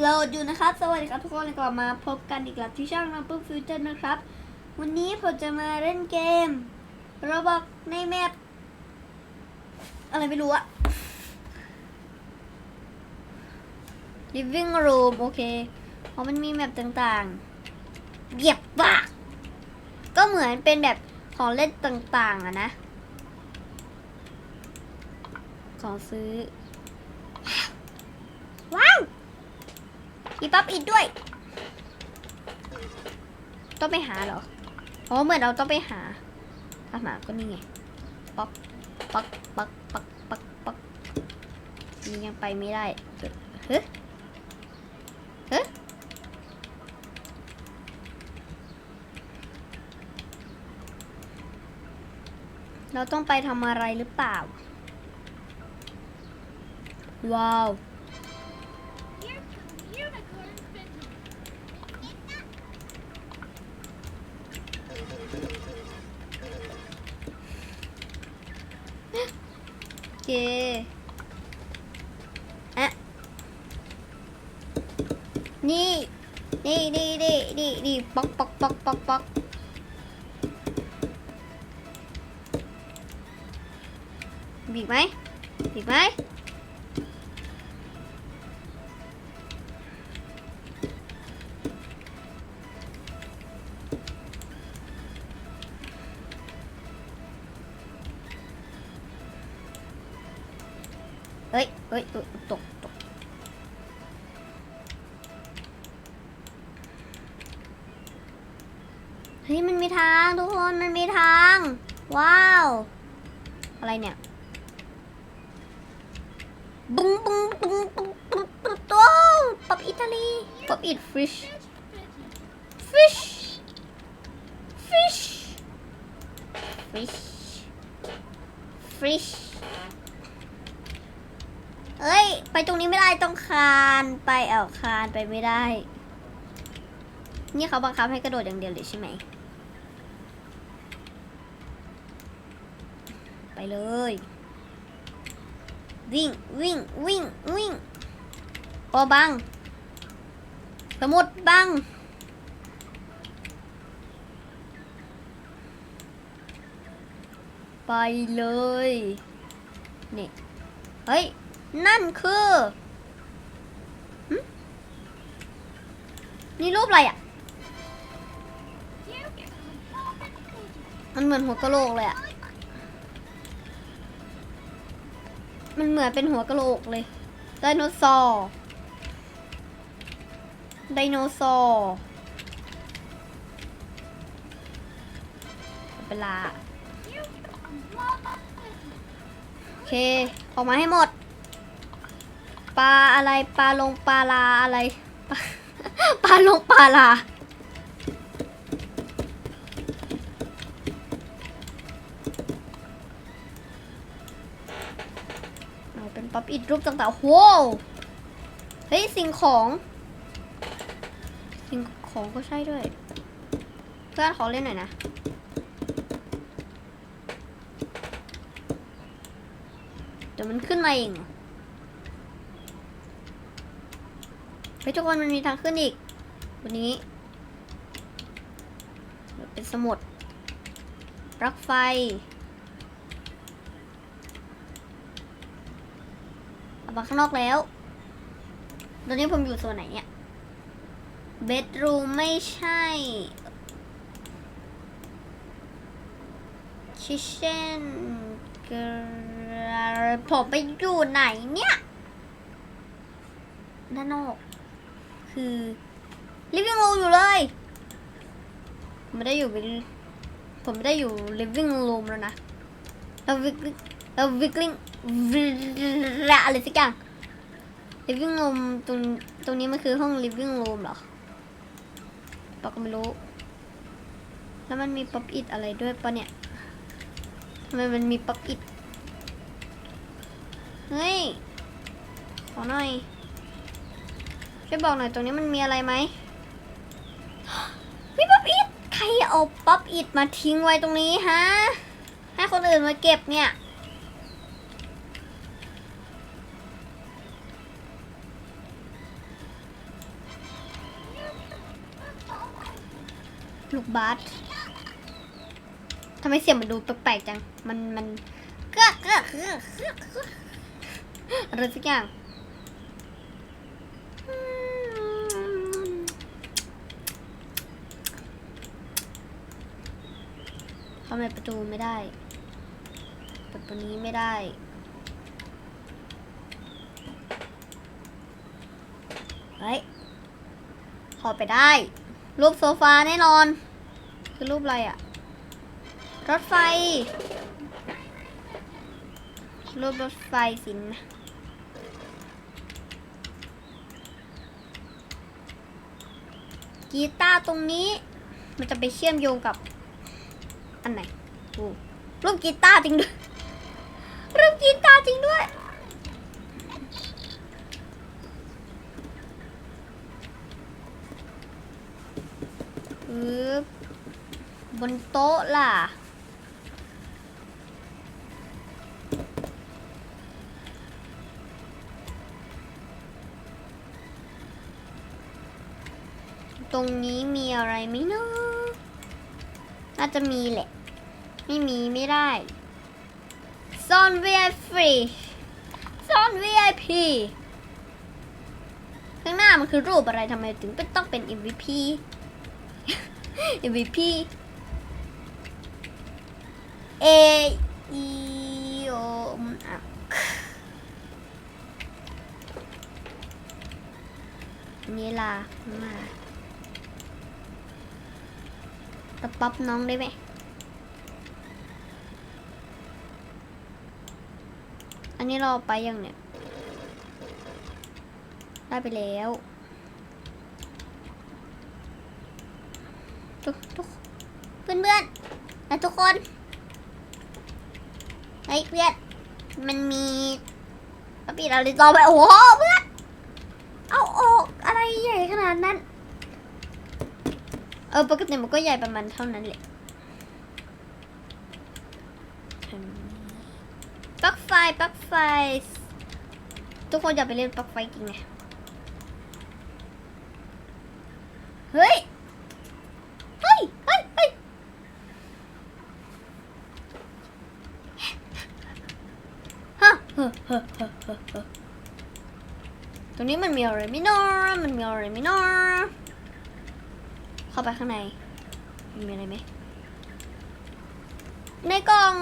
โหลดอยู่นะครับ สวัสดีครับทุกคนกลับมาพบกันอีกแล้วที่ช่องน้ำปุ๊บฟิวเจอร์นะครับ วันนี้ผมจะมาเล่นเกมโรบอกในแมปอะไรไม่รู้อะ living room โอเค เพราะมันมีแมปต่างๆเหยียบปากก็เหมือนเป็นแบบของเล่นต่างๆอะนะ ของซื้อ ว้าว มีปั๊บอิดด้วย ต้องไปหาเหรอ อ๋อ เหมือนเราต้องไปหาถ้าหาก็นี่ไง ป๊อก ป๊อก ป๊อก ป๊อก ป๊อก ป๊อกนี่ยังไปไม่ได้ เฮ้เฮ้ยเฮ้ยเราต้องไปทำอะไรหรือเปล่า ว้าว เคอะนี่นี่นี่นี่นี่นี่ป๊อกป๊อกป๊อกป๊อกป๊อกบีบไหมบีบไหม เฮ้ยเฮ้ยเอ้ยตกตกเฮ้ยมันมีทางทุกคนมันมีทาง ว้าว อะไรเนี่ยบุ้งบุ้งบุ้งบุ้งบุ้งบุ้งโอ้ป๊อปอิตาลีป๊อปอิตฟิชฟิชฟิชฟิชฟิช เอ้ย ไปตรงนี้ไม่ได้ต้องคานไปเอาคานไปไม่ได้ นี่เขาบังคับให้กระโดดอย่างเดียวเลยใช่ไหม ไปเลย วิ่งวิ่งวิ่งวิ่งโอบัง สมุดบังไปเลย นี่ เฮ้ย นั่นคือนี่รูปอะไรอะ มันเหมือนหัวกะโหลกเลยอะ มันเหมือนเป็นหัวกะโหลกเลย ไดโนเสาร์ ไดโนเสาร์เวลา โอเค ออกมาให้หมด ปลาอะไรปลาลงปลาลาอะไรปลาลงปลาลาเอาเป็นป๊อปอิดรูปต่างๆโว้เฮ้ยสิ่งของสิ่งของก็ใช่ด้วย เพื่อนขอเล่นหน่อยนะเดี๋ยวมันขึ้นมาเองเหรอเฮ้ยทุกคนมันมีทางขึ้นอีกวันนี้เป็นสมุดปลั๊กไฟ ออกมาข้างนอกแล้ว ตอนนี้ผมอยู่โซนไหนเนี่ย เบดรูมไม่ใช่คิเช่นกผมไปอยู่ไหนเนี่ยด้านนอก คือ living room อยู่เลยผมไม่ได้อยู่ผมไม่ได้อยู่ living room แล้วนะเราวิกเราวิกลิงอะไรสักอย่าง living room ตรงตรงนี้มันคือห้อง living room เหรอปอกไม่รู้ แล้วมันมีป๊อปอิดอะไรด้วยปะเนี่ยทำไมมันมีป๊อปอิดเฮ้ยขอหน่อย ช่วยบอกหน่อยตรงนี้มันมีอะไรไหมมีป๊อปอิดใครเอาป๊อปอิดมาทิ้งไว้ตรงนี้ฮะให้คนอื่นมาเก็บเนี่ยลูกบาสทำไมเสียงมันดูแปลกๆจัง มันมันเกือกเกือกเกือกเกือกอะไรสักอย่าง ทำไมประตูไม่ได้เปิดตัวนี้ไม่ได้ เฮ้ย ขอไปได้ รูปโซฟาแน่นอน คือรูปอะไรอะรถไฟ รูปรถไฟสินกีตาร์ตรงนี้ มันจะไปเชื่อมโยงกับ อันไหนโอ้รูปกีตาร์จริงด้วย รูปกีตาร์จริงด้วย บนโต๊ะล่ะ ตรงนี้มีอะไรไหมเนาะน่าจะมีแหละ ไม่มีไม่ได้ซ่อน VIP ซ่อน VIP ข้างหน้ามันคือรูปอะไรทำไมถึงเป็นต้องเป็น MVP MVP A E O อะนี่ล่ะมาตะป๊อปน้องได้ไหม อันนี้เราไปยังเนี่ย ได้ไปแล้วทุกทุกเพื่อนเพื่อนๆและทุกคนเฮ้ยเพื่อนมันมีปะปีอะไรต่อไปโอ้โหเพื่อนเอาออกอะไรใหญ่ขนาดนั้น เออปกติมันก็ใหญ่ประมาณเท่านั้นแหละ ปลั๊กไฟปักไฟ ทุกคนอย่าไปเล่นปลั๊กไฟจริงไงเฮ้ย เฮ้ย เฮ้ย เฮ้ย ฮะเฮ้อเฮ้อเฮ้อเฮ้อเฮ้อตรงนี้มันมีอะไรไม่นอมันมีอะไรไม่นอเข้าไปข้างใน มีอะไรไหมในกล่อง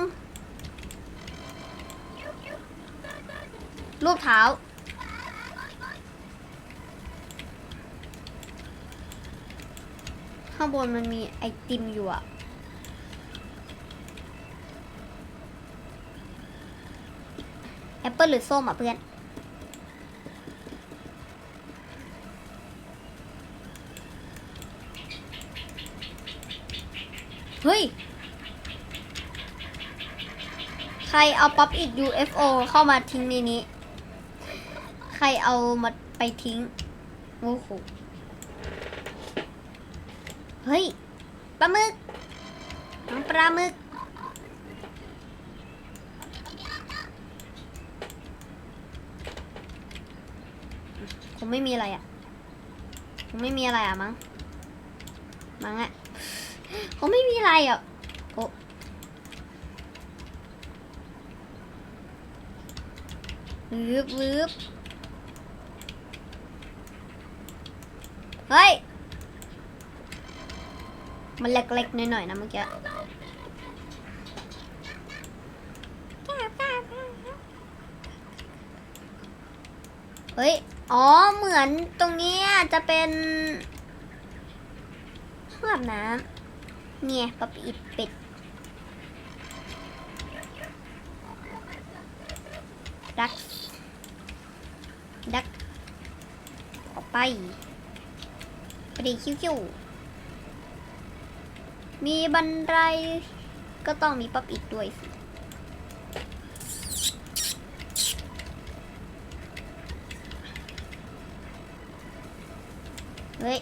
รูปเท้า ข้างบนมันมีไอติมอยู่อะแอปเปิลหรือส้มอะเพื่อนเฮ้ย ใครเอาป๊อปอิด UFO เข้ามาทิ้งในนี้ รเอามาไปทิ้ง โอ้โห เฮ้ย ปลาหมึกน้องปลาหมึก คงไม่มีอะไรอะ คงไม่มีอะไรอะมั้ง มั้งอะ คงไม่มีอะไรอะ โอ้วืบวืบ เฮ้ย มันเล็กๆหน่อยๆนะเมื่อกี้เฮ้ย อ๋อ เหมือนตรงนี้จะเป็นห้องอาบน้ำเนี่ยปปิดป็ดดัก ดัก ออกไป ปดีคิ้วๆ มีบันไดก็ต้องมีปั๊บอีกด้วยสิเฮ้ย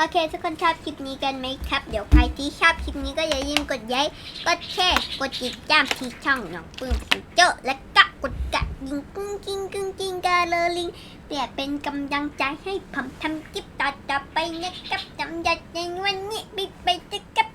โอเค ทุกคนชอบคลิปนี้กันไหมครับ เดี๋ยวใครที่ชอบคลิปนี้ก็อย่าลืมกดไลค์กดแชร์กดติดตามที่ช่องน้องปื้มฟูเจ้าและก็กดกระดิ่งกุ้งกิ้งกุ้งกิ้งกาเลอลิงเพื่อเป็นกำลังใจให้ผมทำคลิปต่อๆไปนะครับสำหรับในวันนี้ไปไปจะกับ